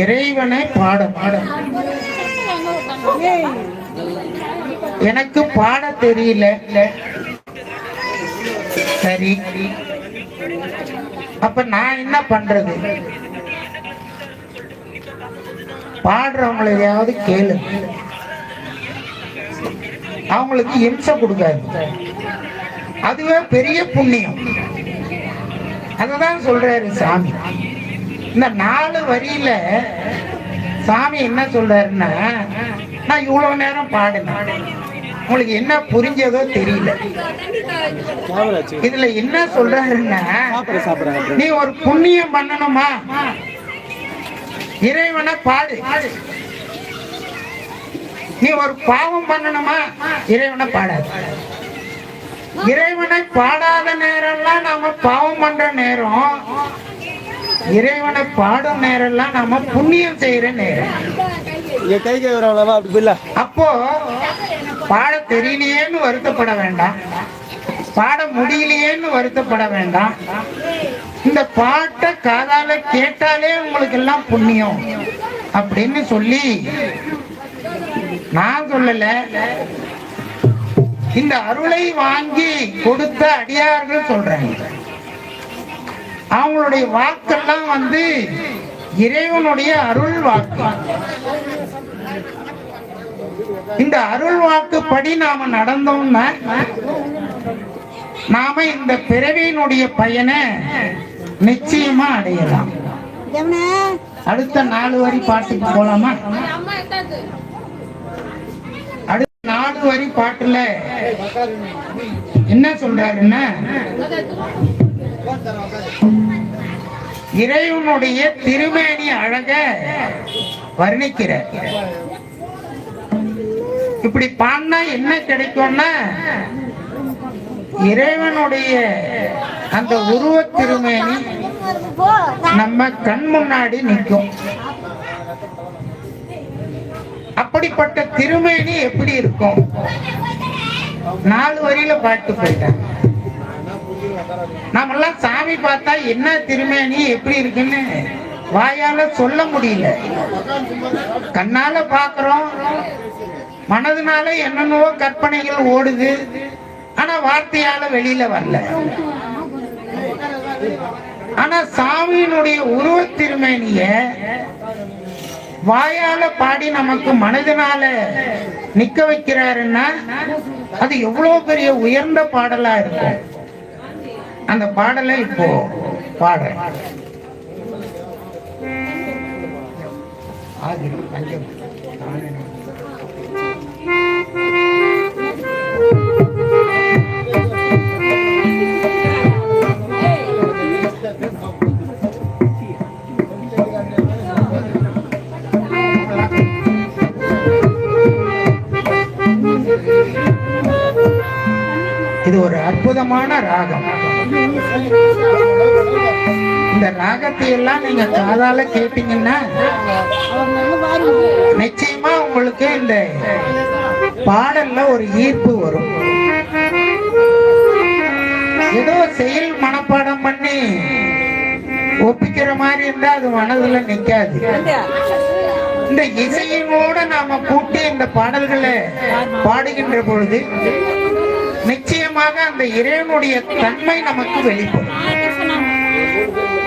இறைவனை பாட பாட எனக்கு பாட தெரியல. சரி. அப்ப நான் என்ன பண்றது? பாடுறவங்களையாவது கேளு. அவங்களுக்கு இம்சை கொடுக்காது. அதுவே பெரிய புண்ணியம். அததான் சொல்றாரு சாமி. இந்த நாலு வரியில சாமி என்ன சொல்றாருன்னா நான் இவ்வளவு நேரம் பாடினேன். உங்களுக்கு என்ன புரிஞ்சதோ தெரியல. இதுல என்ன சொல்றாருன்னா நீ ஒரு புண்ணியம் பண்ணணுமா? இறைவனை பாடு. நீ ஒரு பாவம் பண்ணணுமா? இறைவனை பாடாது. இறைவனை பாடாத நேரம்லாம் நாம பாவம் பண்ற நேரம் இறைவனை பாடும் நேரம்லாம் நாம புண்ணியம் செய்யற நேரம். கை கை வரவங்களா அப்படி போயில அப்போ பாட தெரியலையேன்னு வருத்தப்பட வேண்டாம். பாட முடியலையேன்னு வருத்தப்பட வேண்டாம். இந்த பாட்டை காதால கேட்டாலே உங்களுக்கு எல்லாம் புண்ணியம் அப்படின்னு சொல்லி நான் சொல்லல. இந்த அருளை வாங்கி கொடுத்த அடியார்கள் சொல்றாங்க. அவங்களுடைய வாக்கெல்லாம் வந்து இறைவனுடைய அருள் வாக்கு. இந்த அருள் வாக்குப்படி நாம நடந்தோம்னா நாம இந்த பிறவியினுடைய பயனை நிச்சயமா அடையலாம். அடுத்த நாலு வரி பாட்டுக்கு போலாமா? அடுத்த நாலு வரி பாட்டுல என்ன சொல்றாருன்னா இறைவனுடைய திருமேனி அழக வர்ணிக்கிறார். இப்படி பாடினா என்ன கிடைக்கும்னா இறைவனுடைய அந்த உருவ திருமேனி நம்ம கண் முன்னாடி நிற்கும். அப்படிப்பட்ட திருமேனி எப்படி இருக்கும்? நாலு வரியில பாட்டு போயிட்டேன் நாமெல்லாம் சாமி பார்த்தா என்ன திருமேனி எப்படி இருக்குன்னு வாயால சொல்ல முடியல. கண்ணால பாக்குறோம் மனதுனால என்னென்னவோ கற்பனைகள் ஓடுது. ஆனா வார்த்தையால வெளியில வரல. ஆனா சாமியினுடைய உருவ திருமேனிய வாயால பாடி நமக்கு மனதினால நிக்க வைக்கிறாருன்னா அது எவ்வளவு பெரிய உயர்ந்த பாடலா இருக்கும். அந்த பாடலை இப்போ பாடுறேன் பஞ்சம் இது ஒரு அற்புதமான ராகம். இந்த ராகத்தை எல்லாம் நீங்க காதால கேட்டீங்கன்னா நிச்சயமா உங்களுக்கு இந்த பாடல்ல ஒரு ஈர்ப்பு வரும். ஏதோ செயல் மனப்பாடம் பண்ணி ஒப்பிக்கிற மாதிரி இருந்தா அது மனதுல நிக்காது. இந்த இசையினோட நாம கூட்டி இந்த பாடல்களை பாடுகின்ற பொழுது நிச்சயமாக அந்த இறைவனுடைய தன்மை நமக்கு வெளிப்படும்